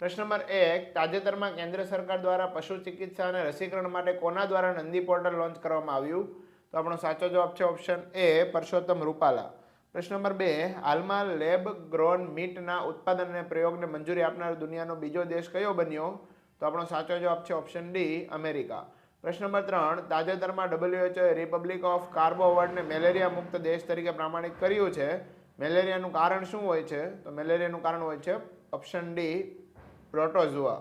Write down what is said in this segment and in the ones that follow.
પ્રશ્ન નંબર એક, તાજેતરમાં કેન્દ્ર સરકાર દ્વારા પશુ ચિકિત્સા અને રસીકરણ માટે કોના દ્વારા નંદી પોર્ટલ લોન્ચ કરવામાં આવ્યું? તો આપણો સાચો જવાબ છે ઓપ્શન એ, પરસોત્તમ રૂપાલા. પ્રશ્ન નંબર બે, હાલમાં લેબ ગ્રોન મીટના ઉત્પાદન અને પ્રયોગને મંજૂરી આપનાર દુનિયાનો બીજો દેશ કયો બન્યો? તો આપણો સાચો જવાબ છે ઓપ્શન ડી, અમેરિકા. પ્રશ્ન નંબર ત્રણ, તાજેતરમાં WHO રિપબ્લિક ઓફ કાર્બો અવોર્ડને મેલેરિયા મુક્ત દેશ તરીકે પ્રમાણિત કર્યું છે. મેલેરિયાનું કારણ શું હોય છે? તો મેલેરિયાનું કારણ હોય છે ઓપ્શન ડી પ્રોટોઝુઆ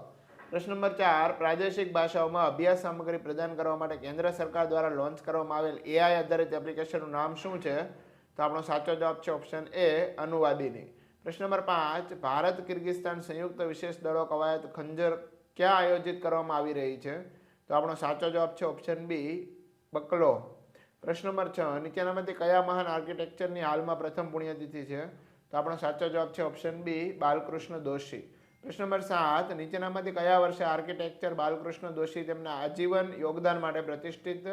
પ્રશ્ન નંબર ચાર, પ્રાદેશિક ભાષાઓમાં અભ્યાસ સામગ્રી પ્રદાન કરવા માટે કેન્દ્ર સરકાર દ્વારા લોન્ચ કરવામાં આવેલ એઆઈ આધારિત એપ્લિકેશનનું નામ શું છે? તો આપણો સાચો જવાબ છે ઓપ્શન એ અનુવાદીની. પ્રશ્ન નંબર પાંચ, ભારત, કિર્ગિસ્તાન સંયુક્ત વિશેષ દળો કવાયત ખંજર ક્યાં આયોજિત કરવામાં આવી રહી છે? તો આપણો સાચો જવાબ છે ઓપ્શન બી બકલો. પ્રશ્ન નંબર છ નીચેનામાંથી કયા મહાન આર્કિટેક્ચરની હાલમાં પ્રથમ પુણ્યતિથિ છે? તો આપણો સાચો જવાબ છે ઓપ્શન બી બાલકૃષ્ણ દોશી. પ્રશ્ન નંબર સાત, નીચેનામાંથી કયા વર્ષે આર્કિટેક્ચર બાલકૃષ્ણ દોશી તેમના આજીવન યોગદાન માટે પ્રતિષ્ઠિત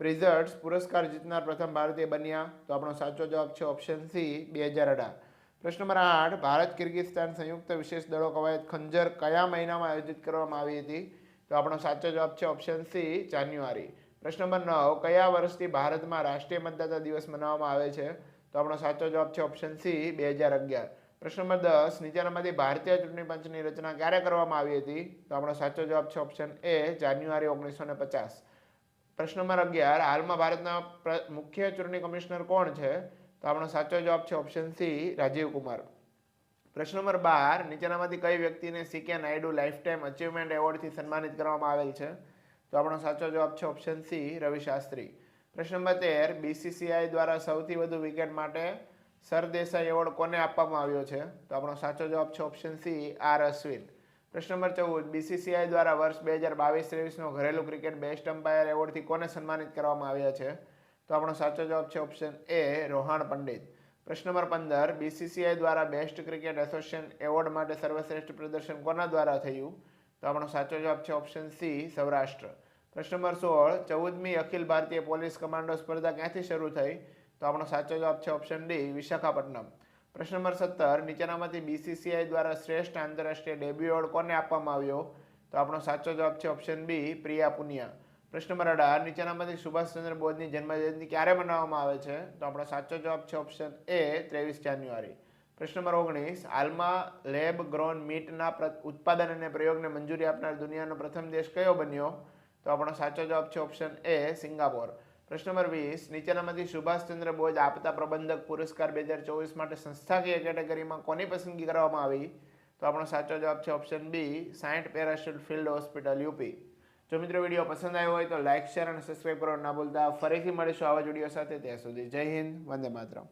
પ્રિઝર્ટ્સ પુરસ્કાર જીતનાર પ્રથમ ભારતીય બન્યા? તો આપણો સાચો જવાબ છે ઓપ્શન સી બે હજાર અઢાર. પ્રશ્ન નંબર આઠ, ભારત કિર્ગિસ્તાન સંયુક્ત વિશેષ દળો કવાયત ખંજર કયા મહિનામાં આયોજિત કરવામાં આવી હતી? તો આપણો સાચો જવાબ છે ઓપ્શન સી જાન્યુઆરી. પ્રશ્ન નંબર નવ, કયા વર્ષથી ભારતમાં રાષ્ટ્રીય મતદાતા દિવસ મનાવવામાં આવે છે? તો આપણો સાચો જવાબ છે ઓપ્શન સી બે હજાર અગિયાર. પ્રશ્ન નંબર દસ નીચેનામાંથી ભારતીય ચૂંટણી પંચની રચના ક્યારે કરવામાં આવી હતી? તો આપણો સાચો જવાબ છે ઓપ્શન એ જાન્યુઆરી ઓગણીસો ને પચાસ. પ્રશ્ન નંબર અગિયાર, હાલમાં ભારતના મુખ્ય ચૂંટણી કમિશનર કોણ છે? તો આપણો સાચો જવાબ છે ઓપ્શન સી રાજીવ કુમાર. પ્રશ્ન નંબર બાર નીચેનામાંથી કઈ વ્યક્તિને C K Naidu lifetime achievement એવોર્ડથી સન્માનિત કરવામાં આવેલ છે? તો આપણો સાચો જવાબ છે ઓપ્શન સી રવિ શાસ્ત્રી. પ્રશ્ન નંબર તેર બીસીસીઆઈ દ્વારા સૌથી વધુ વિકેટ માટે સરદેસાઈ એવોર્ડ કોને આપવામાં આવ્યો છે? તો આપણો સાચો જવાબ છે ઓપ્શન સી આર અશ્વિન. પ્રશ્ન નંબર ચૌદ બીસીસીઆઈ દ્વારા વર્ષ બે હજાર બાવીસ ત્રેવીસનો ઘરેલું ક્રિકેટ બેસ્ટ અમ્પાયર એવોર્ડથી કોને સન્માનિત કરવામાં આવ્યા છે? તો આપણો સાચો જવાબ છે ઓપ્શન એ રોહાણ પંડિત. પ્રશ્ન નંબર પંદર બીસીસીઆઈ દ્વારા બેસ્ટ ક્રિકેટ એસોસિએશન એવોર્ડ માટે સર્વશ્રેષ્ઠ પ્રદર્શન કોના દ્વારા થયું? તો આપણો સાચો જવાબ છે ઓપ્શન સી સૌરાષ્ટ્ર. પ્રશ્ન નંબર સોળ, ચૌદમી અખિલ ભારતીય પોલીસ કમાન્ડો સ્પર્ધા ક્યાંથી શરૂ થઈ? તો આપણો સાચો જવાબ છે ઓપ્શન ડી વિશાખાપટ્ટનમ. પ્રશ્ન નંબર સત્તર, નીચેનામાંથી બીસીસીઆઈ દ્વારા શ્રેષ્ઠ આંતરરાષ્ટ્રીય ડેબ્યુ એવોર્ડ કોને આપવામાં આવ્યો? તો આપણો સાચો જવાબ છે ઓપ્શન બી પ્રિયા પુનિયા. પ્રશ્ન નંબર અઢાર, નીચેનામાંથી સુભાષચંદ્ર બોઝની જન્મજયંતિ ક્યારે મનાવવામાં આવે છે? તો આપણો સાચો જવાબ છે ઓપ્શન એ ત્રેવીસ જાન્યુઆરી. પ્રશ્ન નંબર ઓગણીસ, હાલમાં લેબ ગ્રોન મીટના ઉત્પાદન અને પ્રયોગને મંજૂરી આપનાર દુનિયાનો પ્રથમ દેશ કયો બન્યો? તો આપણો સાચો જવાબ છે ઓપ્શન એ સિંગાપોર. પ્રશ્ન નંબર વીસ, નીચેનામાંથી સુભાષચંદ્ર બોઝ આપતા પ્રબંધક પુરસ્કાર બે હજાર ચોવીસ માટે સંસ્થાકીય કેટેગરીમાં કોની પસંદગી કરવામાં આવી? તો આપણો સાચો જવાબ છે ઓપ્શન બી સાયન્ટ પેરાશૂટ ફિલ્ડ હોસ્પિટલ, યુપી. જો મિત્રો વીડિયો પસંદ આવ્યો હોય તો લાઇક શેર અને સબસ્ક્રાઈબ કરવાનું ના ભૂલતા. ફરીથી મળીશું આવા જ વીડિયો સાથે. ત્યાં સુધી જય હિન્દ, વંદે માતરમ.